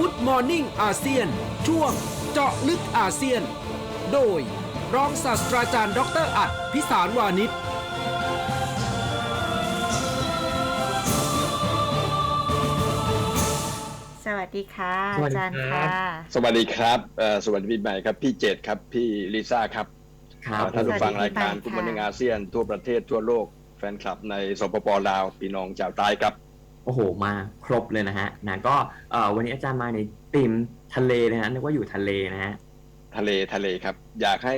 Good Morning อาเซียน ช่วงเจาะลึกอาเซียน โดย รองศาสตราจารย์ดอกเตอรอัดพิสารวานิชสวัสดีค่ะสวัอาสดีจารย์ครัค่ะบสวัสดีครับเอ่อสวัสดีปีใหม่ครับ พี่เจตครับ พี่ลิซ่าครับครับเอ่อท่านผู้ฟังสวัสดีรายการปีกุใหม่มารค่ะอาเซียน ทั่วประเทศทั่วโลกแฟนคลับในสปปลาวพี่น้องชาวใต้ครับ โอ้โหมาครบเลยนะฮะนะก็เอ่อวันนี้อาจารย์มาในธีมทะเลนะฮะนึกว่าอยู่ทะเลนะฮะทะเลทะเลครับ อยากให้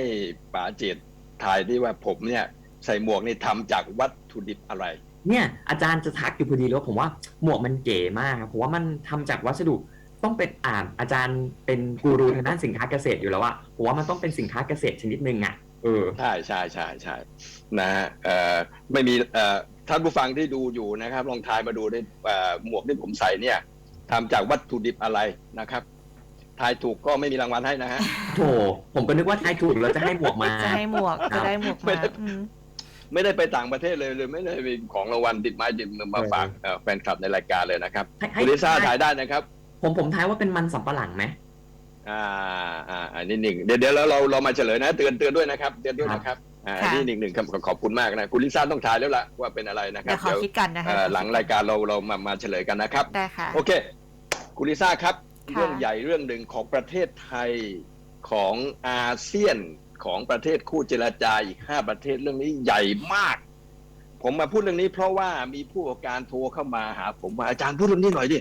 ป๋าเจตทายที่ว่าผมเนี่ยใส่หมวกนี่ทำจากวัตถุดิบอะไร เนี่ยอาจารย์จะทักอยู่พอดีเลยว่าผมว่าหมวกมันเก๋มากครับผมว่ามันทำจากวัสดุต้องเป็นอ่านอาจารย์เป็นกูรูทางด้านสินค้าเกษตรอยู่แล้วว่าผมว่ามันต้องเป็นสินค้าเกษตรชนิดหนึ่งอะเออใช่ใช่ใช่ใช่นะฮะเอ่อไม่มีเอ่อ ท่านผู้ฟังที่ดูอยู่นะครับ ลองทายมาดูได้เอ่อหมวกที่ผมใส่เนี่ยทำจากวัตถุดิบอะไรนะครับทายถูกก็ไม่มีรางวัลให้นะฮะโถผมก็นึกว่าทายถูกแล้วจะให้หมวกมาจะให้หมวกครัจะบได้หมวกไม่มาได้อืมไม่ได้ไปต่างประเทศเลยเลยไม่ได้มีของรางวัลติดไม้ติดมือมาฝากเอ่อแฟนคลับในรายการเลยนะครับให้ให้คุณลิซ่าถ่ายได้นะครับ ผมผมทายว่าเป็นมันสำปะหลังไหมอ่าอ่าอันนี้หนึ่งเดี๋ยวเดี๋ยวเราเราเรามาเฉลยนะ เตือนเตือนด้วยนะครับ เตือนด้วยนะครับ อ่าอันนี้หนึ่งหนึ่งครับขอบคุณมากนะ คุณลิซ่าต้องถ่ายแล้วล่ะว่าเป็นอะไรนะครัเดี๋บยวขอคิดกันนะคะเอ่อหลังรายการเราเรามามาเฉลยกันนะครับ ได้ค่ะ โอเค คุณลิซ่าครับ ค่ะ เรื่องใหญ่เรื่องหนึ่งของประเทศไทยของอาเซียนของประเทศคู่เจรจาอีกห้าประเทศเรื่องนี้ใหญ่มาก ผมมาพูดเรื่องนี้เพราะว่ามีผู้ประกอบการโทรเข้ามาหา ผมว่าอาจารย์พูดเรื่องนี้หน่อยดิ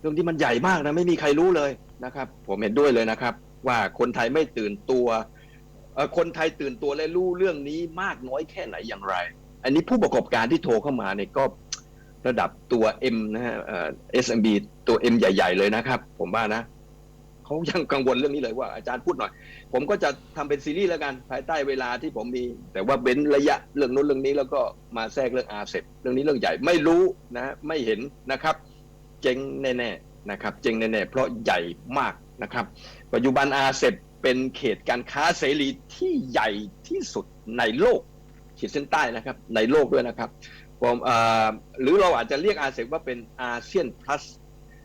เรื่องที่มันใหญ่มากนะไม่มีใครรู้เลยนะครับ ผมเห็นด้วยเลยนะครับ ว่าคนไทยไม่ตื่นตัวเอ่อ คนไทยตื่นตัวและรู้เรื่องนี้มากน้อยแค่ไหนอย่างไร อันนี้ผู้ประกอบการที่โทรเข้ามาเนี่ยก็ระดับตัว M นะฮะเอ่อ SMB ตัว M ใหญ่ ๆ เลยนะครับ ผมว่านะเขายังกังวลเรื่องนี้เลยว่าอาจารย์พูดหน่อย ผมก็จะทำเป็นซีรีส์แล้วกัน ภายใต้เวลาที่ผมมี แต่ว่าเว้นระยะเรื่องนู้นเรื่องนี้แล้วก็มาแทรกเรื่องอาเซเรื่องนี้เรื่องใหญ่ไม่รู้นะ ไม่เห็นนะครับ เจ๊งแน่ๆนะครับ เจ๊งแน่ๆเพราะใหญ่มากนะครับ ปัจจุบันอาเซ เป็นเขตการค้าเสรีที่ใหญ่ที่สุดในโลกขีดเส้นใต้นะครับ ในโลกด้วยนะครับผมหรือเราอาจจะเรียกอาเซียนว่าเป็นอาเซียน plus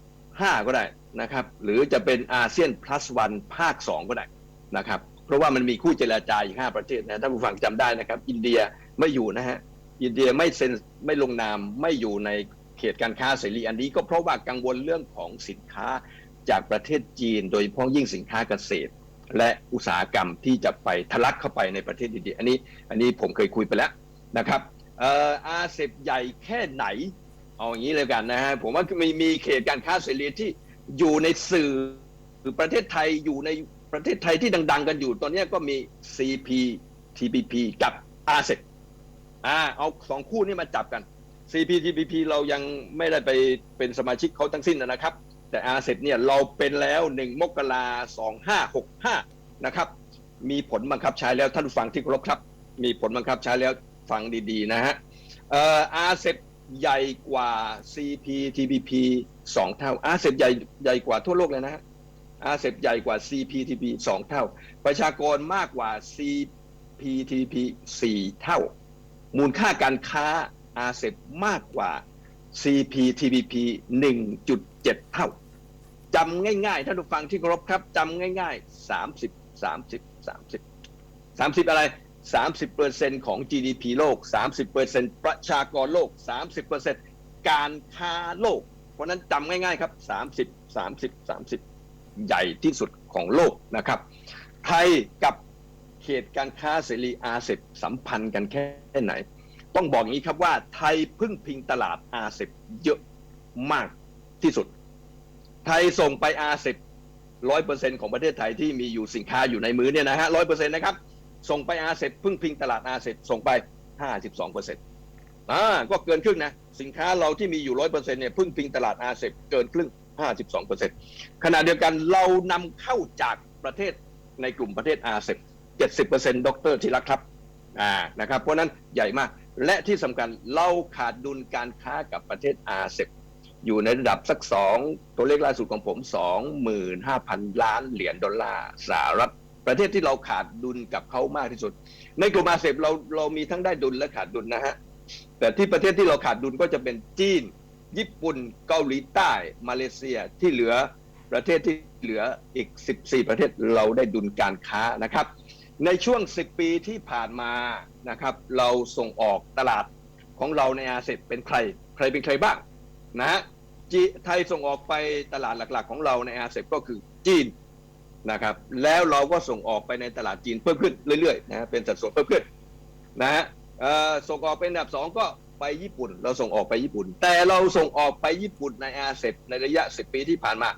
5ก็ได้นะครับ หรือจะเป็นอาเซียน plus 1ภาค2ก็ได้นะครับ เพราะว่ามันมีคู่เจรจาอีก5ประเทศนะท่านผู้ฟังจำได้นะครับ อินเดียไม่อยู่นะฮะอินเดียไม่เซ็นไม่ลงนามไม่อยู่ในเขตการค้าเสรีอันนี้ก็เพราะว่ากังวลเรื่องของสินค้าจากประเทศจีน โดยเฉพาะยิ่งสินค้าเกษตร และอุตสาหกรรมที่จะไปทะลักเข้าไปในประเทศอินเดียอันนี้อันนี้ผมเคยคุยไปแล้วนะครับเอ่ออาเซบใหญ่แค่ไหน เอาอย่างนี้เลยกันนะฮะผมว่ามีมีเขตการค้าเสรีที่อยู่ในสื่อประเทศไทยอยู่ในประเทศไทยที่ดัง ๆ กันอยู่ตอนนี้ก็มี CP TPP กับอาเซอ่าเอาสองคู่นี้มาจับกัน CPTPP เรายังไม่ได้ไปเป็นสมาชิกเขาทั้งสิ้นนะครับ แต่อาเซเนี่ยเราเป็นแล้วหนึ่งมกราสองห้าหกห้านะครับ มีผลบังคับใช้แล้วท่านผู้ฟังที่เคารพครับ มีผลบังคับใช้แล้วฟังดีๆนะฮะเอ่ออาเซใหญ่กว่า CPTPP สองเท่า อาเซใหญ่ใหญ่กว่าทั่วโลกเลยนะฮะอาเซใหญ่กว่า CPTPP สองเท่า ประชากรมากกว่า CPTP สี่เท่า มูลค่าการค้าอาเซบมากกว่า CPTPP 1.7 เท่า จำง่ายๆท่านผู้ฟังที่เคารพครับจำง่ายๆ30 30 30 30อะไร30เปอร์เซ็นของ GDP โลก30เปอร์เซ็นประชากรโลก30เปอร์เซ็นการค้าโลก เพราะนั้นจำง่ายๆครับ30 30 30ใหญ่ที่สุดของโลกนะครับ ไทยกับเขตการค้าเสรีอาเซบสัมพันธ์กันแค่ไหน ต้องบอกอย่างนี้ครับว่าไทยพึ่งพิงตลาดอาเซบเยอะมากที่สุด ไทยส่งไปอาเซบร้อยเปอร์เซ็นของประเทศไทยที่มีอยู่สินค้าอยู่ในมือเนี่ยนะฮะร้อยเปอร์เซ็นต์นะครับ ส่งไปอาเซบพึ่งพิงตลาดอาเซบส่งไปห้าสิบสองเปอร์เซ็นต์อ่าก็เกินครึ่งนะ สินค้าเราที่มีอยู่ร้อยเปอร์เซ็นต์เนี่ยพึ่งพิงตลาดอาเซบเกินครึ่งห้าสิบสองเปอร์เซ็นต์ขณะเดียวกันเรานำเข้าจากประเทศในกลุ่มประเทศอาเซบเจ็ดสิบเปอร์เซ็นต์ดรธีรักครับอ่านะครับเพราะนั้นใหญ่มากและที่สำคัญเราขาดดุลการค้ากับประเทศอาเซบ อยู่ในระดับสักสองตัวเลขล่าสุดของผมสองหมื่นห้าพันล้านเหรียญดอลลาร์สหรัฐประเทศที่เราขาดดุลกับเขามากที่สุด ในกลุ่มอาเซบเราเรามีทั้งได้ดุลและขาดดุลนะฮะแต่ที่ประเทศที่เราขาดดุลก็จะเป็นจีน ญี่ปุ่นเกาหลีใต้ มาเลเซียที่เหลือประเทศที่เหลืออีก 14 ประเทศเราได้ดุลการค้านะครับ ในช่วง 10 ปีที่ผ่านมานะครับเราส่งออกตลาดของเราในอาเซียนเป็นใคร ใครเป็นใครบ้างนะฮะ จีไทยส่งออกไปตลาดหลัก ๆ ของเราในอาเซียนก็คือจีนนะครับแล้วเราก็ส่งออกไปในตลาดจีนเพิ่มขึ้นเรื่อยๆนะฮะเป็นสัดส่วนเพิ่มขึ้นนะฮะเอ่อส่งออกเป็นอันดับสองก็ไปญี่ปุ่น เราส่งออกไปญี่ปุ่น แต่เราส่งออกไปญี่ปุ่นในอาเซียนในระยะ 10 ปีที่ผ่านมา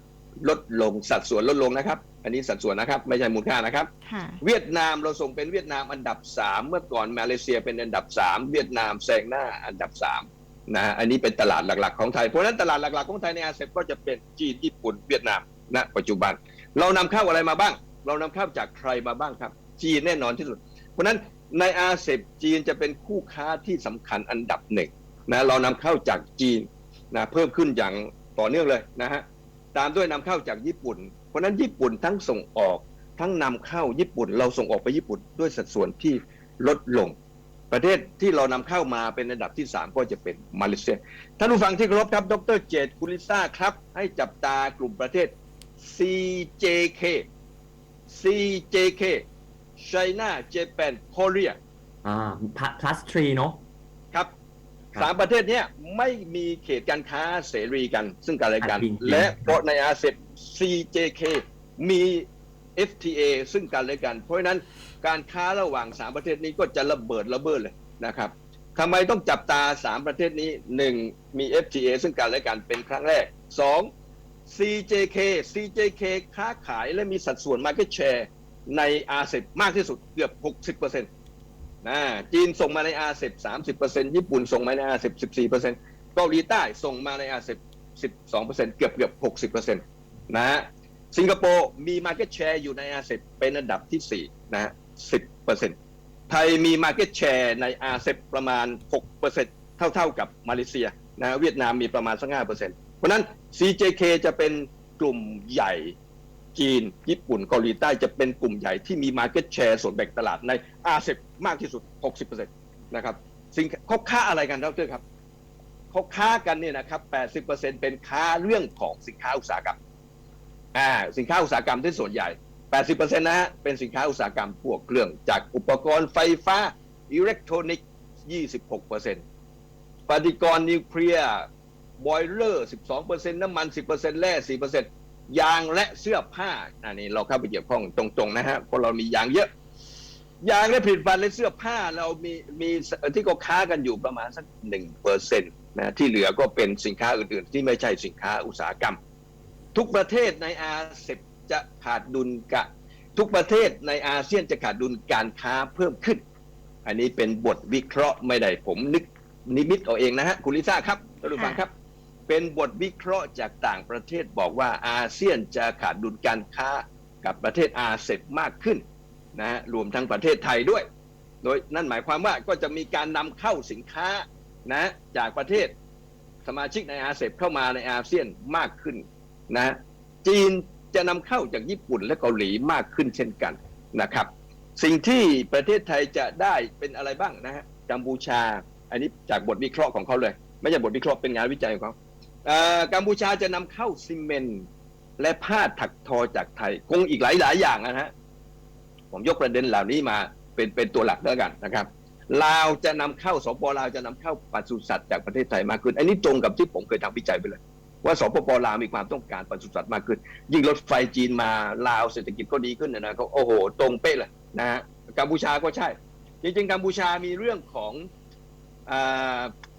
ลดลงสัดส่วนลดลงนะครับ อันนี้สัดส่วนนะครับ ไม่ใช่มูลค่านะครับค่ะเวียดนามเราส่งเป็นเวียดนามอันดับ 3 เมื่อก่อนมาเลเซียเป็นอันดับ 3 เวียดนามแซงหน้าอันดับ 3 นะฮะอันนี้เป็นตลาดหลักๆของไทย เพราะฉะนั้นตลาดหลักๆของไทยในอาเซียนก็จะเป็นจีนญี่ปุ่นเวียดนามณปัจจุบัน เรานำเข้าอะไรมาบ้าง เรานำเข้าจากใครมาบ้างครับ จีนแน่นอนที่สุด เพราะฉะนั้นในอาเซียนจีนจะเป็นคู่ค้าที่สำคัญอันดับหนึ่งนะเรานำเข้าจากจีนนะเพิ่มขึ้นอย่างต่อเนื่องเลยนะฮะตามด้วยนำเข้าจากญี่ปุ่น เพราะฉะนั้นญี่ปุ่นทั้งส่งออก ทั้งนำเข้าญี่ปุ่น เราส่งออกไปญี่ปุ่นด้วยสัดส่วนที่ลดลง ประเทศที่เรานำเข้ามาเป็นอันดับที่ 3 ก็จะเป็นมาเลเซียท่านผู้ฟังที่เคารพครับดรเจตกุลิซ่าครับ ให้จับตากลุ่มประเทศ CJK CJK China Japan Korea อ่า plus three เนอะครับครับสามประเทศเนี้ยไม่มีเขตการค้าเสรีกัน ซึ่งกันและกันอะจริงๆและเพราะในอาเซียน CJK มี FTA ซึ่งกันและกัน เพราะฉะนั้น การค้าระหว่างสามประเทศนี้ก็จะระเบิดระเบ้อเลยนะครับทำไมต้องจับตาสามประเทศนี้หนึ่งมี FTA ซึ่งกันและกันเป็นครั้งแรกสอง CJK CJK ค้าขายและมีสัดส่วน Market Share ในอาเซียนมากที่สุดเกือบ 60%นะจีนส่งมาในอาเซียน30%ญี่ปุ่นส่งมาในอาเซียน14%เกาหลีใต้ส่งมาในอาเซียน12%เกือบเกือบ60%นะฮะสิงคโปร์มี Market Share อยู่ในอาเซียนเป็นอันดับที่ 4 นะฮะ 10%ไทยมี Market Share ในอาเซียนประมาณ 6%เท่าๆกับมาเลเซียนะเวียดนามมีประมาณสัก5%เพราะนั้น CJK จะเป็นกลุ่มใหญ่จีน ญี่ปุ่นเกาหลีใต้จะเป็นกลุ่มใหญ่ที่มี Market Share ส่วนแบ่งตลาดในอาเซียนมากที่สุด 60%นะครับสินค้าเขาค้าอะไรกันดรครับเขาค้ากันเนี่ยนะครับ 80%เป็นค้าเรื่องของสินค้าอุตสาหกรรมอ่าสินค้าอุตสาหกรรมที่ส่วนใหญ่ 80%นะฮะ เป็นสินค้าอุตสาหกรรมพวกเครื่องจากอุปกรณ์ไฟฟ้าอิเล็กทรอนิกส์26%ปฏิกรณ์นิวเคลียร์บอยเลอร์ 12%น้ำมัน 10%แร่ 4%ยางและเสื้อผ้า อันนี้เราเข้าไปเกี่ยวข้องตรงๆนะฮะเพราะเรามียางเยอะ ยางและผลิตภัณฑ์และเสื้อผ้าเรามีมีที่ก็ค้ากันอยู่ประมาณสักหนึ่งเปอร์เซ็นต์นะที่เหลือก็เป็นสินค้าอื่นๆ ที่ไม่ใช่สินค้าอุตสาหกรรม ทุกประเทศในอาเซียน จะขาดดุลกะทุกประเทศในอาเซียนจะขาดดุลการค้าเพิ่มขึ้น อันนี้เป็นบทวิเคราะห์ไม่ได้ผมนึกนิมิตเอาเองนะฮะคุณลิซ่าครับท่านผู้ฟังครับ เป็นบทวิเคราะห์จากต่างประเทศบอกว่าอาเซียนจะขาดดุลการค้ากับประเทศอาเซียนมากขึ้นนะฮะรวมทั้งประเทศไทยด้วย โดยนั่นหมายความว่าก็จะมีการนำเข้าสินค้านะจากประเทศสมาชิกในอาเซียนเข้ามาในอาเซียนมากขึ้นนะจีน จะนำเข้าจากญี่ปุ่นและเกาหลีมากขึ้นเช่นกันนะครับ สิ่งที่ประเทศไทยจะได้เป็นอะไรบ้างนะฮะกัมพูชา อันนี้จากบทวิเคราะห์ของเขาเลย ไม่ใช่บทวิเคราะห์เป็นงานวิจัยของเขากัมพูชาจะนำเข้าซีเมนต์และผ้าถักทอจากไทย คงอีกหลายๆอย่างนะฮะผมยกประเด็นเหล่านี้มาเป็นเป็นตัวหลักแล้วกันนะครับลาวจะนำเข้าสปลาวจะนำเข้าปศุสัตว์จากประเทศไทยมากขึ้น อันนี้ตรงกับที่ผมเคยทำวิจัยไปเลย ว่าสปปลาวมีความต้องการปศุสัตว์มากขึ้น ยิ่งรถไฟจีนมาลาวเศรษฐกิจก็ดีขึ้นนะนะก็โอ้โห ตรงเป๊ะเลยนะฮะกัมพูชาก็ใช่ จริงๆกัมพูชามีเรื่องของอ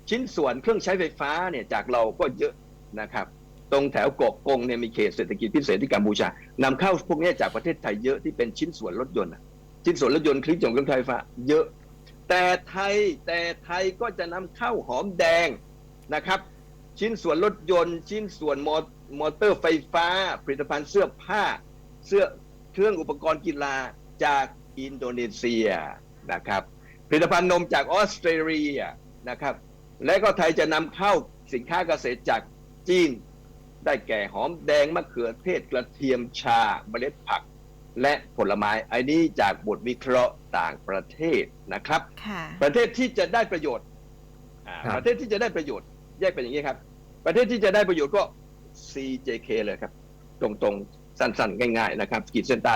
ชิ้นส่วนเครื่องใช้ไฟฟ้าเนี่ยจากเราก็เยอะนะครับ ตรงแถวกกกงเนี่ยมีเขตเศรษฐกิจพิเศษที่กัมพูชานำเข้าพวกนี้จากประเทศไทยเยอะที่เป็นชิ้นส่วนรถยนต์ชิ้นส่วนรถยนต์คลิปจงเครื่องใช้ไฟฟ้าเยอะ แต่ไทยแต่ไทยก็จะนำเข้าหอมแดงนะครับ ชิ้นส่วนรถยนต์ ชิ้นส่วนมอมอเตอร์ไฟฟ้า ผลิตภัณฑ์เสื้อผ้า เสื้อเครื่องอุปกรณ์กีฬาจากอินโดนีเซียนะครับ ผลิตภัณฑ์นมจากออสเตรเลียนะครับ และก็ไทยจะนำเข้าสินค้าเกษตรจากจีน ได้แก่หอมแดงมะเขือเทศกระเทียมชาเมล็ดผัก และผลไม้อันนี้จากบทวิเคราะห์ต่างประเทศนะครับค่ะประเทศที่จะได้ประโยชน์อ่าครับประเทศที่จะได้ประโยชน์แยกเป็นอย่างนี้ครับ ประเทศที่จะได้ประโยชน์ก็ CJK เลยครับ ตรงๆ สั้นๆ ง่ายๆ นะครับ ขีดเส้นใต้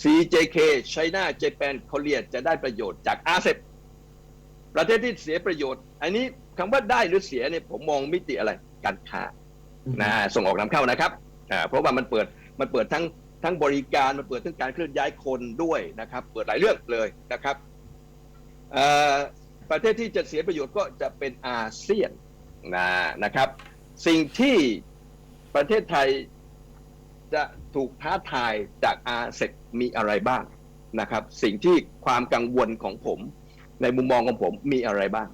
CJK China Japan Korea จะได้ประโยชน์จากอาเซประเทศที่เสียประโยชน์ อันนี้คำว่าได้หรือเสียเนี่ยผมมองมิติอะไรการค้านะส่งออกนำเข้านะครับอ่าเพราะว่ามันเปิดมันเปิดทั้งทั้งบริการมันเปิดทั้งการเคลื่อนย้ายคนด้วยนะครับ เปิดหลายเรื่องเลยนะครับเอ่อประเทศที่จะเสียประโยชน์ก็จะเป็นอาเซียนนะนะครับ สิ่งที่ประเทศไทยจะถูกท้าทายจากอาเซมีอะไรบ้างนะครับ สิ่งที่ความกังวลของผม ในมุมมองของผมมีอะไรบ้าง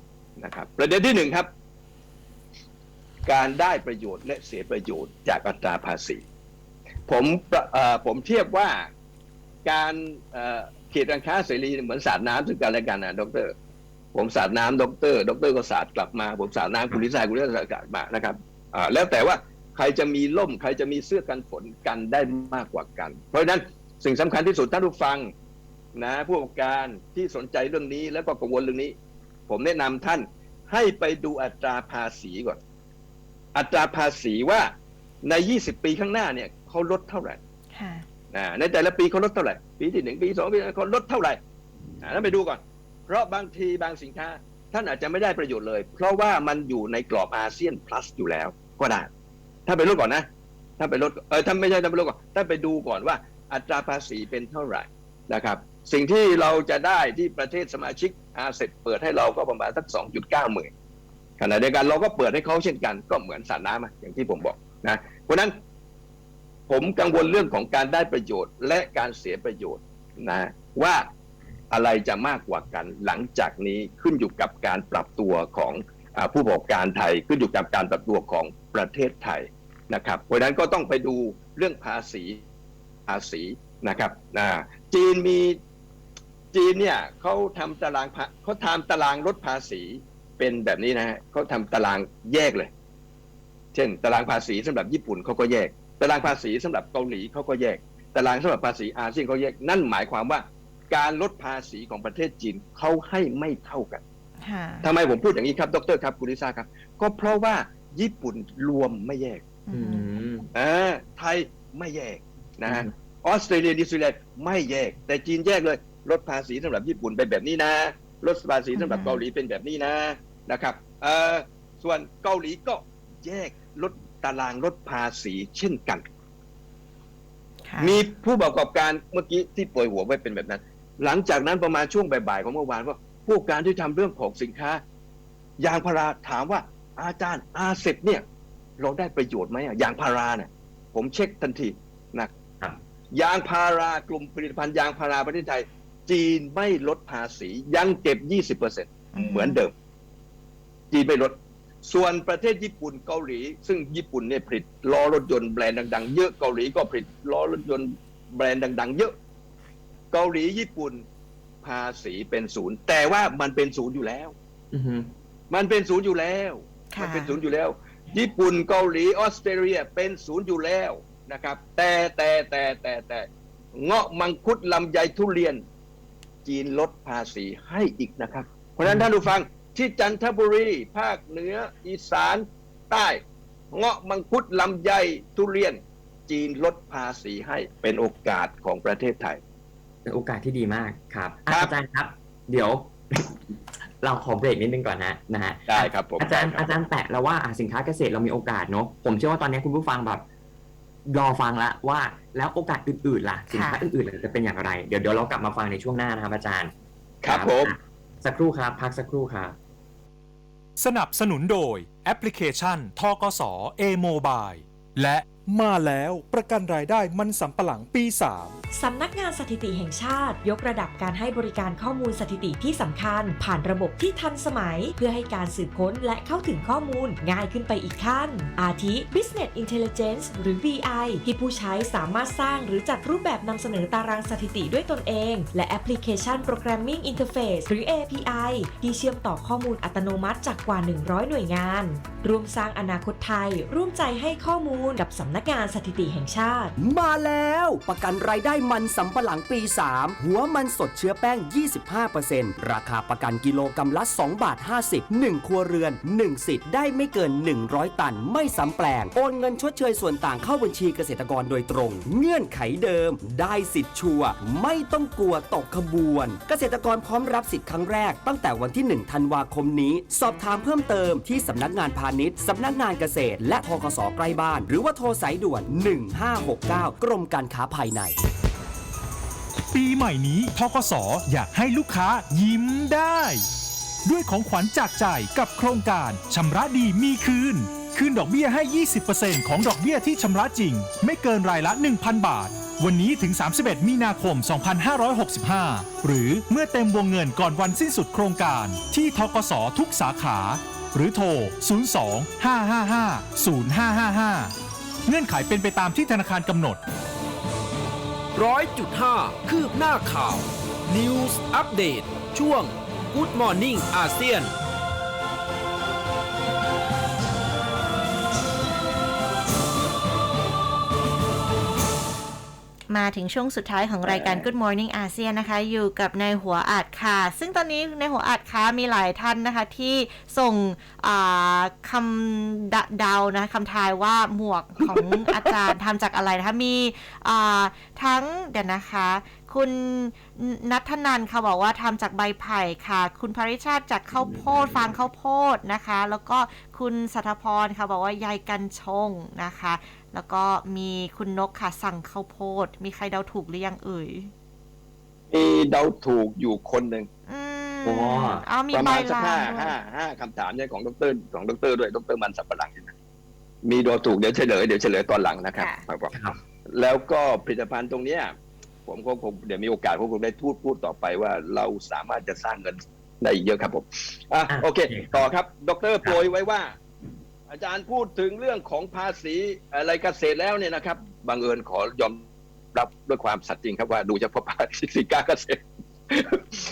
นะครับ ประเด็นที่หนึ่งครับ การได้ประโยชน์และเสียประโยชน์จากอัตราภาษี ผมผมเทียบว่าการเอ่อเขตการค้าเสรีเหมือนสาดน้ำซึ่งกันและกันนะดรผมสาดน้ำดรดรก็สาดกลับมา ผมสาดน้ำคุณลิซ่าคุณลิซ่าสาดกลับมานะครับ อ่าแล้วแต่ว่าใครจะมีล่ม ใครจะมีเสื้อกันฝนกันได้มากกว่ากัน เพราะฉะนั้นสิ่งสำคัญที่สุดท่านผู้ฟังนะผู้ประกอบการที่สนใจเรื่องนี้แล้วก็กังวลเรื่องนี้ ผมแนะนำท่านให้ไปดูอัตราภาษีก่อน อัตราภาษีว่าใน 20 ปีข้างหน้าเนี่ยเขาลดเท่าไหร่ค่ะอ่าในแต่ละปีเขาลดเท่าไหร่ ปีที่หนึ่งปีสองปีเขาลดเท่าไหร่อ่าแล้วไปดูก่อน เพราะบางทีบางสินค้า ท่านอาจจะไม่ได้ประโยชน์เลย เพราะว่ามันอยู่ในกรอบอาเซียน plus อยู่แล้วก็ได้ ถ้าไปลดก่อนนะ ถ้าไปลดเออถ้าไม่ใช่ถ้าไปลดก่อนถ้าไปดูก่อนว่าอัตราภาษีเป็นเท่าไหร่นะครับ สิ่งที่เราจะได้ที่ประเทศสมาชิกอาเซียนเปิดให้เราก็ประมาณสัก 2.9หมื่นขณะเดียวกันเราก็เปิดให้เขาเช่นกัน ก็เหมือนสาดน้ำอะอย่างที่ผมบอกนะเพราะนั้นผมกังวลเรื่องของการได้ประโยชน์และการเสียประโยชน์นะว่า อะไรจะมากกว่ากัน หลังจากนี้ขึ้นอยู่กับการปรับตัวของอผู้ประกอบการไทย ขึ้นอยู่กับการปรับตัวของประเทศไทยนะครับเพราะนั้นก็ต้องไปดูเรื่องภาษีภาษีนะครับจีนมีจีนเนี่ยเขาทำตารางเขาทำตารางลดภาษีเป็นแบบนี้นะฮะเขาทำตารางแยกเลย เช่น ตารางภาษีสำหรับญี่ปุ่นเขาก็แยก ตารางภาษีสำหรับเกาหลีเขาก็แยก ตารางสำหรับภาษีอาเซียนเขาแยก นั่นหมายความว่า การลดภาษีของประเทศจีนเขาให้ไม่เท่ากันค่ะทำไมผมพูดอย่างนี้ครับดรครับคุณลิซ่าครับ ก็เพราะว่าญี่ปุ่นรวมไม่แยกอือืมมอ่าไทยไม่แยกนะฮะอืมออสเตรเลียนิวซีแลนด์ไม่แยก แต่จีนแยกเลยลดภาษีสำหรับญี่ปุ่นเป็นแบบนี้นะลดภาษีสำหรับเกาหลีเป็นแบบนี้นะนะครับเอ่อส่วนเกาหลีก็แยกลดตารางลดภาษีเช่นกันค่ะมีผู้ประกอบการเมื่อกี้ที่โปรยหัวไว้เป็นแบบนั้น หลังจากนั้นประมาณช่วงบ่ายๆของเมื่อวานก็ผู้การที่ทำเรื่องของสินค้า ยางพาราถามว่าอาจารย์อาเซเนี่ยเราได้ประโยชน์ไหมอะยางพาราเนี่ยผมเช็คทันทีนะครับยางพารากลุ่มผลิตภัณฑ์ยางพาราประเทศไทย จีนไม่ลดภาษียังเก็บ 20%เหมือนเดิม จีนไม่ลด ส่วนประเทศญี่ปุ่นเกาหลี ซึ่งญี่ปุ่นเนี่ยผลิตล้อรถยนต์แบรนด์ดัง ๆ เยอะเกาหลีก็ผลิตล้อรถยนต์แบรนด์ดัง ๆ เยอะ เกาหลีญี่ปุ่น ภาษีเป็นศูนย์ แต่ว่ามันเป็นศูนย์อยู่แล้ว อือฮึมันเป็นศูนย์อยู่แล้วค่ะมันเป็นศูนย์อยู่แล้ว ญี่ปุ่นเกาหลีออสเตรเลียเป็นศูนย์อยู่แล้วนะครับ แต่แต่แต่แต่แต่เงาะมังคุดลำไยทุเรียน จีนลดภาษีให้อีกนะครับ เพราะฉะนั้นท่านผู้ฟังที่จันทบุรี ภาคเหนืออีสานใต้ เงาะมังคุดลำไยทุเรียน จีนลดภาษีให้เป็นโอกาสของประเทศไทย เป็นโอกาสที่ดีมากครับอะครับอาจารย์ครับ เดี๋ยว เราขอเบรกนิดนึงก่อนนะนะฮะได้ครับผมอาจารย์ได้ครับ อาจารย์แตะแล้วว่าอะสินค้าเกษตรเรามีโอกาสเนอะผมเชื่อว่าตอนนี้คุณผู้ฟังแบบรอฟังละว่าแล้วโอกาสอื่นๆล่ะสินค้าอื่นๆจะเป็นอย่างไรเดี๋ยวเดี๋ยวเรากลับมาฟังในช่วงหน้านะครับอาจารย์ครับผม อะสักครู่ครับ พักสักครู่ครับ สนับสนุนโดยแอปพลิเคชันทกส A-Mobile และมาแล้วประกันรายได้มันสำปะหลังปี 3 สำนักงานสถิติแห่งชาติ ยกระดับการให้บริการข้อมูลสถิติที่สำคัญ ผ่านระบบที่ทันสมัย เพื่อให้การสืบค้นและเข้าถึงข้อมูลง่ายขึ้นไปอีกขั้น อาทิ Business Intelligence หรือ BI ที่ผู้ใช้สามารถสร้างหรือจัดรูปแบบนำเสนอตารางสถิติด้วยตนเอง และแอปพลิเคชัน Programming Interface หรือ API ที่เชื่อมต่อข้อมูลอัตโนมัติจากกว่า 100 หน่วยงานร่วมสร้างอนาคตไทย ร่วมใจให้ข้อมูลกับสำนักนักงานสถิติแห่งชาติ มาแล้ว ประกันรายได้มันสำปะหลังปี 3 หัวมันสดเชื้อแป้ง 25%ราคาประกันกิโลกรรัมละ 2 บาท 50 1 ครัวเรือน 1 สิทธิ์ได้ไม่เกิน 100 ตัน ไม่ซ้ำแปลง โอนเงินชดเชยส่วนต่างเข้าบัญชีเกษตรกรโดยตรง เงื่อนไขเดิม ได้สิทธิ์ชัวร์ไม่ต้องกลัวตกขบวน เกษตรกรพร้อมรับสิทธิ์ครั้งแรก ตั้งแต่วันที่ 1 ธันวาคมนี้ สอบถามเพิ่มเติมที่สำนักงานพาณิชย์สำนักงานเกษตร และทกสใกล้บ้าน หรือว่าโทรสายด่วน 1569 กรมการค้าภายใน ปีใหม่นี้ทกสอยากให้ลูกค้ายิ้มได้ ด้วยของขวัญจากใจกับโครงการชำระดีมีคืน คืนดอกเบี้ยให้ 20%ของดอกเบี้ยที่ชำระจริง ไม่เกินรายละ 1,000 บาท วันนี้ถึง 31 มีนาคม 2565 หรือเมื่อเต็มวงเงินก่อนวันสิ้นสุดโครงการ ที่ทกสทุกสาขา หรือโทร 02 555 0555 เงื่อนไขเป็นไปตามที่ธนาคารกำหนด ร้อยจุดห้าคืบหน้าข่าว News Update ช่วง Good Morning อาเซียน มาถึงช่วงสุดท้ายของรายการ Good Morning อาเซียนนะคะ อยู่กับในหัวอัดค่ะ ซึ่งตอนนี้ในหัวอัดค่ะมีหลายท่านนะคะ ที่ส่งอ่าคำดเดานะคำทายว่าหมวกของอาจารย์ทำจากอะไรนะคะ มีอ่าทั้งเดี๋ยวนะคะคุณนัทนันค่ะบอกว่าทำจากใบไผ่ค่ะ คุณภริชาติจากข้าวโพดฟางข้าวโพดนะคะ แล้วก็คุณสัทพรค่ะบอกว่าใยกันชงนะคะ แล้วก็มีคุณนกค่ะสั่งข้าวโพด มีใครเดาถูกหรือยังเอ่ย มีเดาถูกอยู่คนหนึ่ง อืมอ๋อเอามีประใบมาณสักลาห้านด้วยห้าห้าคำถามเนี่ยของดรของดรด้วยดรมันสับปะหลังใช่ไหมมีเดาถูกเดี๋ยวเฉลยเดี๋ยวเฉลยตอนหลังนะครับค่ะครับครับ แล้วก็ผลิตภัณฑ์ตรงเนี้ยผมก็คงเดี๋ยวมีโอกาสผมคงได้พูดพูดต่อไปว่าเราสามารถจะสร้างเงินได้อีกเยอะครับผมอะอะโอเค โอเค ต่อครับดรโปรยไว้ว่า อาจารย์พูดถึงเรื่องของภาษีอะไรเกษตรแล้วเนี่ยนะครับบังเอิญขอยอมรับด้วยความสัตย์จริงครับว่าดูเฉพาะภาษีสินค้าเกษตร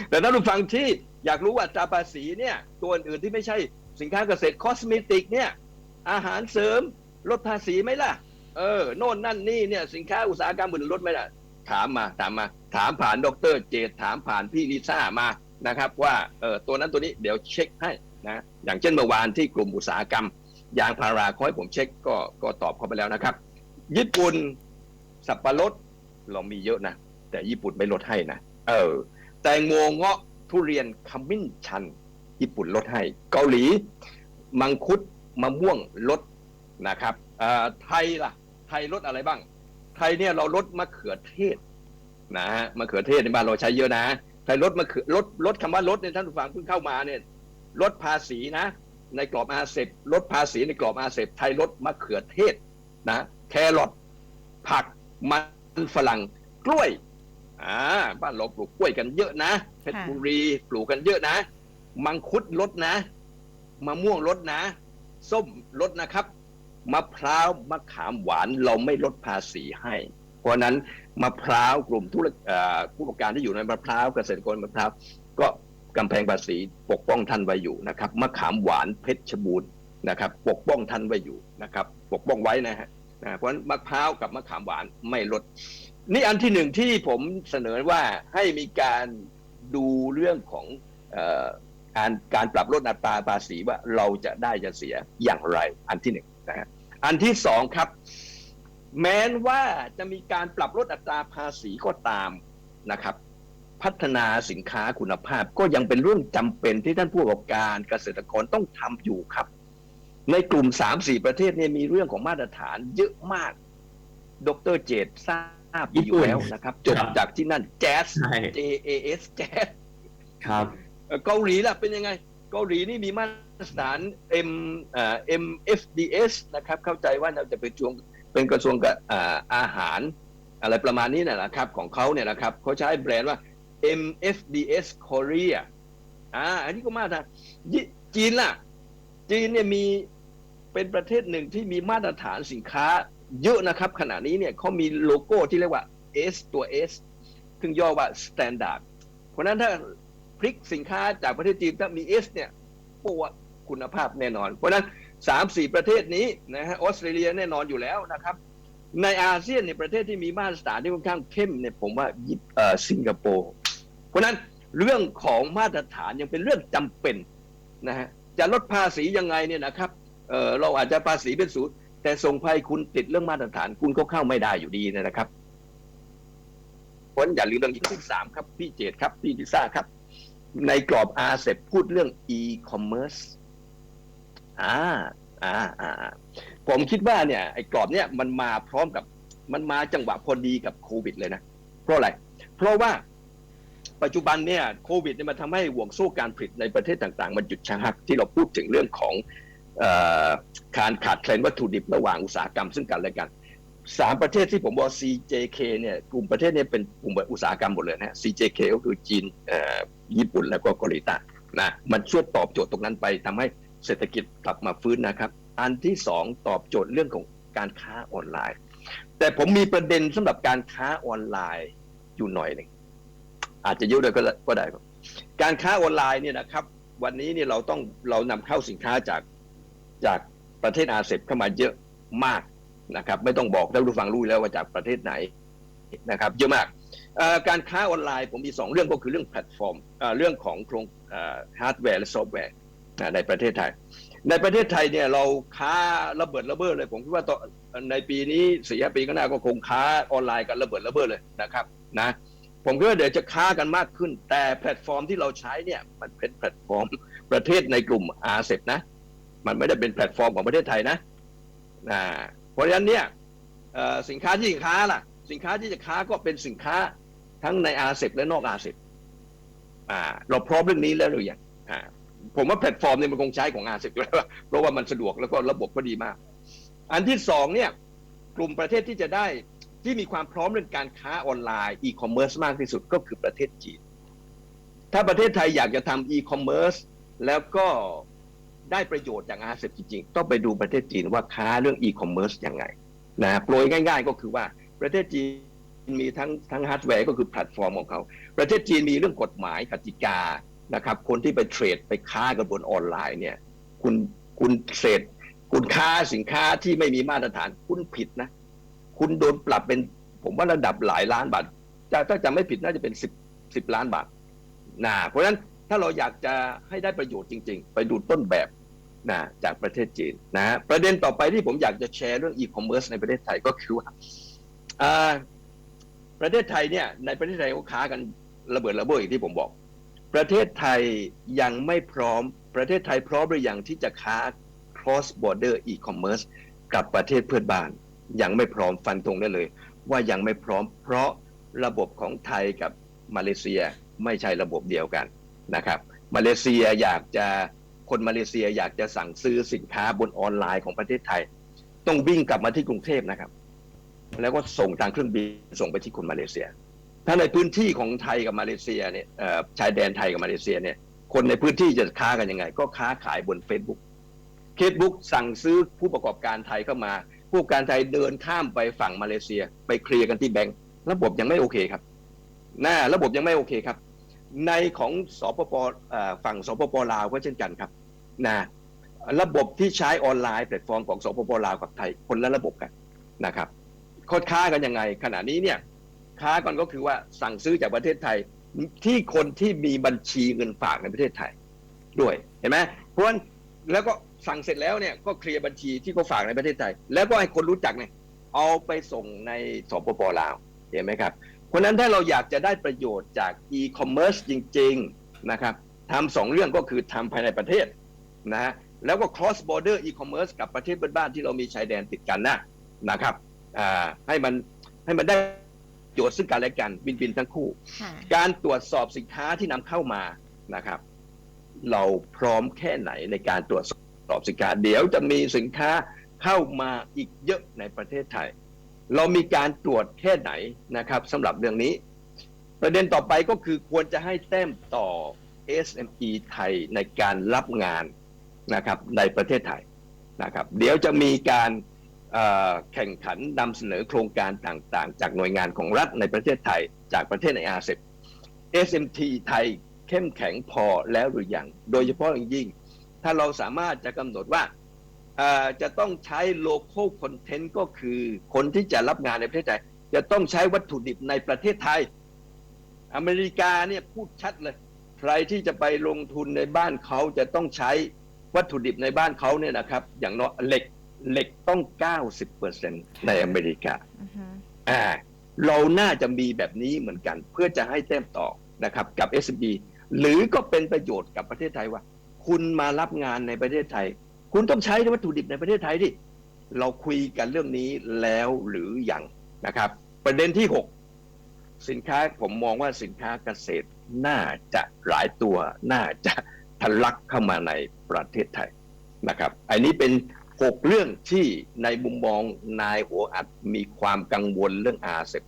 แต่ท่านผู้ฟังที่อยากรู้ว่าอัตราภาษีเนี่ยตัวอื่นที่ไม่ใช่สินค้าเกษตรคอสเมติกเนี่ยอาหารเสริมลดภาษีไหมล่ะ เออ โน่นนั่นนี่เนี่ยสินค้าอุตสาหกรรมอื่นลดไหมล่ะ ถามมาถามมา ถามผ่านดรเจตถามผ่านพี่ลิซ่ามานะครับ ว่าเออตัวนั้นตัวนี้เดี๋ยวเช็คให้นะอย่างเช่นเมื่อวานที่กลุ่มอุตสาหกรรม ยางพาราคอยผมเช็คก็ก็ตอบเข้าไปแล้วนะครับ ญี่ปุ่นสับปะรดเรามีเยอะนะ แต่ญี่ปุ่นไม่ลดให้นะ เออ แตงโมเงาะทุเรียนขมิ้นชัน ญี่ปุ่นลดให้ เกาหลี มังคุดมะม่วงลดนะครับอ่อไทยล่ะ ไทยลดอะไรบ้าง ไทยเนี่ยเราลดมะเขือเทศนะฮะมะเขือเทศในบ้านเราใช้เยอะนะไทยลดมะเขือลดลดคำว่าลดเนี่ยท่านผู้ฟังเพิ่งเข้ามาเนี่ยลดภาษีนะ ในกรอบอาเซบลดภาษีในกรอบอาเซบไทยลดมะเขือเทศนะแครอทผักมันฝรั่งกล้วยอ่าบ้านเราปลูกกล้วยกันเยอะนะเพชรบุรีปลูกกันเยอะนะ มังคุดลดนะมะม่วงลดนะ ส้มลดนะครับมะพร้าวมะขามหวานเราไม่ลดภาษีให้ เพราะนั้นมะพร้าวกลุ่มธุรเอ่อผู้ประกอบการที่อยู่ในมะพร้าวเกษตรกรมะพร้าวก็ กำแพงภาษีปกป้องท่านไว้อยู่นะครับมะขามหวานเพชรบูรณ์นะครับ ปกป้องท่านไว้อยู่นะครับ ปกป้องไว้นะฮะเพราะฉะนั้นมะพร้าวกับมะขามหวานไม่ลด นี่อันที่หนึ่งที่ผมเสนอว่าให้มีการดูเรื่องของออการการปรับลดอัตราภาษีว่าเราจะได้จะเสียอย่างไร อันที่หนึ่งนะฮะอันที่สองครับ แม้นว่าจะมีการปรับลดอัตราภาษีก็ตามนะครับ พัฒนาสินค้าคุณภาพ ก็ยังเป็นเรื่องจำเป็นที่ท่านผู้ประกอบการเกษตรกรต้องทำอยู่ครับ ในกลุ่มสามสี่ประเทศเนี่ยมีเรื่องของมาตรฐานเยอะมาก ดรเจตทราบดีอยู่แล้วนะครับ จบจากที่นั่นแจ๊สใช่ J A S แจ๊สครับ เกาหลีล่ะเป็นยังไง เกาหลีนี่มีมาตรฐาน M เอ่อ MFDS นะครับ เข้าใจว่าเราจะเป็นช่วงเป็นกระทรวงกับอ่าอาหาร อะไรประมาณนี้นะนะครับ ของเขาเนี่ยนะครับเขาใช้แบรนด์ว่า MFDS Korea อ่าอันนี้ก็มาตรฐานจีนล่ะ จีนเนี่ยมีเป็นประเทศหนึ่งที่มีมาตรฐานสินค้าเยอะนะครับ ขณะนี้เนี่ยเขามีโลโก้ที่เรียกว่า S ตัว S ซึ่งย่อว่า Standard เพราะนั้นถ้าพลิกสินค้าจากประเทศจีนถ้ามี S เนี่ยปว่าคุณภาพแน่นอน เพราะนั้นสามสี่ประเทศนี้นะฮะออสเตรเลียแน่นอนอยู่แล้วนะครับ ในอาเซียนในประเทศที่มีมาตรฐานที่ค่อนข้างเข้มเนี่ยผมว่าอ่อสิงคโปร์ ราะนั้นเรื่องของมาตรฐานยังเป็นเรื่องจำเป็นนะฮะจะลดภาษียังไงเนี่ยนะครับเเราอาจจะภาษีเป็นศูนย์แต่ส่งภัยคุณติดเรื่องมาตรฐานคุณก็เข้าไม่ได้อยู่ดีนะครับเพราะฉะนั้นอย่าลืมเรื่องที่สามครับ พี่เจตครับ พี่พิซ่าครับ ในกรอบอาเซพูดเรื่อง e-commerce อ่าอ่าอ่าอ่าผมคิดว่าเนี่ยไอ้กรอบเนี่ยมันมาพร้อมกับ มันมาจังหวะพอดีกับโควิดเลยนะ เพราะอะไร เพราะว่า ปัจจุบันเนี่ยโควิดเนี่ยมันทำให้ห่วงโซ่การผลิตในประเทศต่างๆ มันหยุดชะงักที่เราพูดถึงเรื่องของการขาดแคลนวัตถุดิบระหว่างอุตสาหกรรมซึ่งกันและกันสามประเทศที่ผมบอก CJK เนี่ยกลุ่มประเทศเนี่ยเป็นกลุ่มอุตสาหกรรมหมดเลยนะ CJK ก็คือจีนญี่ปุ่นแล้วก็เกาหลีใต้นะมันช่วยตอบโจทย์ตรงนั้นไปทำให้เศรษฐกิจกลับมาฟื้นนะครับ อันที่สองตอบโจทย์เรื่องของการค้าออนไลน์ แต่ผมมีประเด็นสำหรับการค้าออนไลน์อยู่หน่อยหนึ่ง อาจจะเยอะเลยก็ได้ก็ได้ครับ การค้าออนไลน์เนี่ยนะครับ วันนี้เนี่ยเราต้องเรานำเข้าสินค้าจากจากประเทศอาเซียนเข้ามาเยอะมากนะครับ ไม่ต้องบอกท่านผู้ฟังรู้อยู่แล้วว่าจากประเทศไหนนะครับ เยอะมากการค้าออนไลน์ผมมีสองเรื่องก็คือเรื่องแพลตฟอร์มเรื่องของโครงฮาร์ดแวร์และซอฟต์แวร์ในประเทศไทย ในประเทศไทยเนี่ยเราค้าระเบิดระเบ้อเลย ผมคิดว่าต่อในปีนี้สี่ห้าปีข้างหน้าก็คงค้าออนไลน์กันระเบิดระเบ้อเลยนะครับนะ ผมคิดว่าเดี๋ยวจะค้ากันมากขึ้น แต่แพลตฟอร์มที่เราใช้เนี่ย มันเป็นแพลตฟอร์มประเทศในกลุ่มอาเซนะ มันไม่ได้เป็นแพลตฟอร์มของประเทศไทยนะนะเพราะฉะนั้นเนี่ยสินค้าที่จะค้าล่ะ สินค้าที่จะค้าก็เป็นสินค้าทั้งในอาเซและนอกอาเซอ่าเราพร้อมเรื่องนี้แล้วหรือยังอ่าผมว่าแพลตฟอร์มเนี่ยมันคงใช้ของอาเซียนอยู่แล้วเพราะว่ามันสะดวกแล้วก็ระบบก็ดีมาก อันที่สองเนี่ยกลุ่มประเทศที่จะได้ ที่มีความพร้อมเรื่องการค้าออนไลน์อีคอมเมิร์ซมากที่สุดก็คือประเทศจีน ถ้าประเทศไทยอยากจะทำอีคอมเมิร์ซแล้วก็ได้ประโยชน์จากอาเซียนจริงๆ ต้องไปดูประเทศจีนว่าค้าเรื่องอีคอมเมิร์ซยังไงนะโปรยง่าย ๆ ก็คือว่าประเทศจีนมีทั้งทั้งฮาร์ดแวร์ก็คือแพลตฟอร์มของเขา ประเทศจีนมีเรื่องกฎหมายกติกานะครับ คนที่ไปเทรดไปค้ากันบนออนไลน์เนี่ย คุณคุณเทรดคุณค้าสินค้าที่ไม่มีมาตรฐานคุณผิดนะ คุณโดนปรับเป็น ผมว่าระดับหลายล้านบาทจะถ้าจำไม่ผิดน่าจะเป็นสิบสิบล้านบาทนะเพราะฉะนั้นถ้าเราอยากจะให้ได้ประโยชน์จริง ๆ ไปดูต้นแบบนะจากประเทศจีนนะประเด็นต่อไปที่ผมอยากจะแชร์เรื่องอีคอมเมิร์ซในประเทศไทยก็คืออ่าประเทศไทยเนี่ยในประเทศไทยเขาค้ากันระเบิดระเบ้ออย่างที่ผมบอก ประเทศไทยยังไม่พร้อม ประเทศไทยพร้อมหรือยังที่จะค้า cross border e-commerce กับประเทศเพื่อนบ้าน ยังไม่พร้อมฟันตรงได้เลย ว่ายังไม่พร้อม เพราะระบบของไทยกับมาเลเซียไม่ใช่ระบบเดียวกันนะครับ มาเลเซียอยากจะคนมาเลเซียอยากจะสั่งซื้อสินค้าบนออนไลน์ของประเทศไทย ต้องวิ่งกลับมาที่กรุงเทพนะครับ แล้วก็ส่งทางเครื่องบินส่งไปที่คนมาเลเซีย ถ้าในพื้นที่ของไทยกับมาเลเซียเนี่ยชายแดนไทยกับมาเลเซียเนี่ยคนในพื้นที่จะค้ากันยังไง ก็ค้าขายบน Facebook Facebook สั่งซื้อผู้ประกอบการไทยเข้ามา ผู้การไทยเดินข้ามไปฝั่งมาเลเซีย ไปเคลียร์กันที่แบงก์ระบบยังไม่โอเคครับน้าระบบยังไม่โอเคครับ ในของสปปฝั่งสปปลาวก็เช่นกันครับนะระบบที่ใช้ออนไลน์แพลตฟอร์มของสปปลาวกับไทยคนละระบบกันนะครับคดค้ากันยังไง ขณะนี้เนี่ยค้ากันก็คือว่าสั่งซื้อจากประเทศไทยที่คนที่มีบัญชีเงินฝากในประเทศไทยด้วยเห็นไหมเพราะฉะนั้นแล้วก็ สั่งเสร็จแล้วเนี่ยก็เคลียร์บัญชีที่เขาฝากในประเทศไทย แล้วก็ให้คนรู้จักเนี่ยเอาไปส่งในสปปลาวเห็นไหมครับ เพราะฉะนั้นถ้าเราอยากจะได้ประโยชน์จาก e-commerce จริง ๆ นะครับทำสองเรื่องก็คือทำภายในประเทศนะฮะแล้วก็ cross border e-commerce กับประเทศเพื่อนบ้านที่เรามีชายแดนติดกันนะนะครับอ่าให้มันให้มันได้ประโยชน์ซึ่งกันและกันบินบินๆทั้งคู่ค่ะการตรวจสอบสินค้าที่นำเข้ามานะครับ เราพร้อมแค่ไหนในการตรวจสอบ ตอบสินค้า เดี๋ยวจะมีสินค้าเข้ามาอีกเยอะในประเทศไทย เรามีการตรวจแค่ไหนนะครับสำหรับเรื่องนี้ ประเด็นต่อไปก็คือควรจะให้แต้มต่อ SME ไทยในการรับงานนะครับในประเทศไทยนะครับเดี๋ยวจะมีการแข่งขันนำเสนอโครงการต่างๆ จากหน่วยงานของรัฐในประเทศไทย จากประเทศในอาเซียน SMT ไทยเข้มแข็งพอแล้วหรือยัง โดยเฉพาะอย่างยิ่ง ถ้าเราสามารถจะกำหนดว่าเอ่อจะต้องใช้ local content ก็คือคนที่จะรับงานในประเทศไทย จะต้องใช้วัตถุดิบในประเทศไทย อเมริกาเนี่ยพูดชัดเลย ใครที่จะไปลงทุนในบ้านเขาจะต้องใช้วัตถุดิบในบ้านเขาเนี่ยนะครับ อย่างน้อยเหล็กเหล็กต้อง 90%ในอเมริกาอือฮึอ่าเราน่าจะมีแบบนี้เหมือนกัน เพื่อจะให้แต้มต่อนะครับกับ s อ b หรือก็เป็นประโยชน์กับประเทศไทยว่า คุณมารับงานในประเทศไทย คุณต้องใช้วัตถุดิบในประเทศไทยดิเราคุยกันเรื่องนี้แล้วหรืออยังนะครับ ประเด็นที่ 6 สินค้าผมมองว่าสินค้าเกษตรน่าจะหลายตัวน่าจะทะลักเข้ามาในประเทศไทยนะครับ อันนี้เป็น 6 เรื่องที่ในมุมมองนายหัวอัดมีความกังวลเรื่องอาเซบ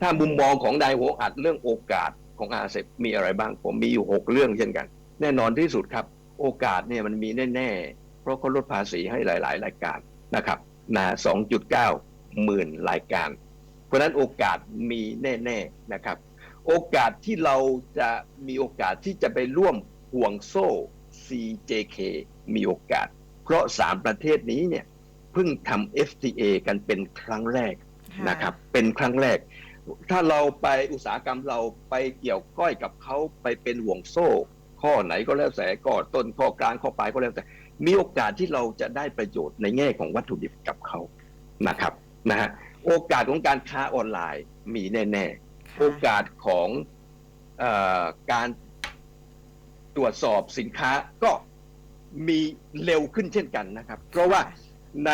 ถ้ามุมมองของนายหัวอัดเรื่องโอกาสของอาเซบมีอะไรบ้างผมมีอยู่ 6 เรื่องเช่นกัน แน่นอนที่สุดครับ โอกาสเนี่ยมันมีแน่ๆ เพราะเขาลดภาษีให้หลาย ๆ รายการนะครับนะ2.9หมื่นรายการ เพราะฉะนั้นโอกาสมีแน่ๆนะครับ โอกาสที่เราจะมีโอกาสที่จะไปร่วมห่วงโซ่ CJK มีโอกาส เพราะสามประเทศนี้เนี่ยเพิ่งทำ FTA กันเป็นครั้งแรกค่ะนะครับ เป็นครั้งแรก ถ้าเราไปอุตสาหกรรมเราไปเกี่ยวก้อยกับเขาไปเป็นห่วงโซ่ ข้อไหนก็แล้วแต่ก็ต้นข้อกลางข้อปลายก็แล้วแต่ มีโอกาสที่เราจะได้ประโยชน์ในแง่ของวัตถุดิบกับเขานะครับนะฮะโอกาสของการค้าออนไลน์มีแน่ๆ โอกาสของเออการตรวจสอบสินค้าก็มีเร็วขึ้นเช่นกันนะครับ เพราะว่าใน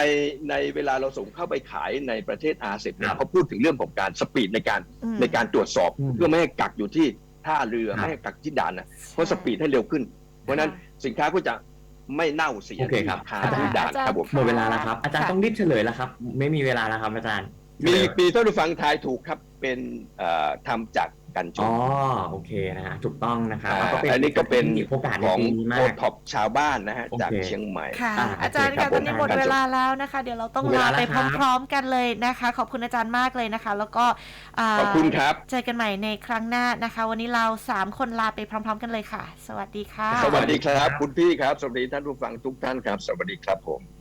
ในเวลาเราส่งเข้าไปขายในประเทศอาเซียนเนี่ยครับเขาพูดถึงเรื่องของการสปีดในการอืมในการตรวจสอบอืมเพื่อไม่ให้กักอยู่ที่ ท่าเรือครับไม่ให้กักที่ด่านนะเพราะสปีดให้เร็วขึ้น เพราะฉะนั้นสินค้าก็จะไม่เน่าเสียโอเคครับคาอาจารย์ที่ด่านครับผมหมดเวลาแล้วครับ อาจารย์ค่ะต้องรีบเฉลยแล้วครับ ไม่มีเวลาแล้วครับอาจารย์ มีเฉลยมีท่านผู้ฟังทายถูกครับเป็นเอ่อทำจาก กันชอ๋อนโอเคนะฮะถูกต้องนะครับอ่าแล้วอันนี้ก็เป็นโอกาสในของปีนี้มาโอก ท็อปชาวบ้านนะฮะโอเค จากเชียงใหม่ ค่ะ อ่าอาจารย์โอเคครัค่ะบตอนนี้หมดผมเวลาแล้วนะคะ เดี๋ยวเราต้องหมดเวลาลาไปแล้วครับ พร้อมๆกันเลยนะคะ ขอบคุณอาจารย์มากเลยนะคะ แล้วก็าขอบคุณครับ เจอกันใหม่ในครั้งหน้านะคะ วันนี้เราสามคนลาไปพร้อม ๆ กันเลยค่ะ สวัสดีค่ะ สวัสดีครับ คุณพี่ครับ สวัสดีท่านผู้ฟังทุกท่านครับ สวัสดีครับผม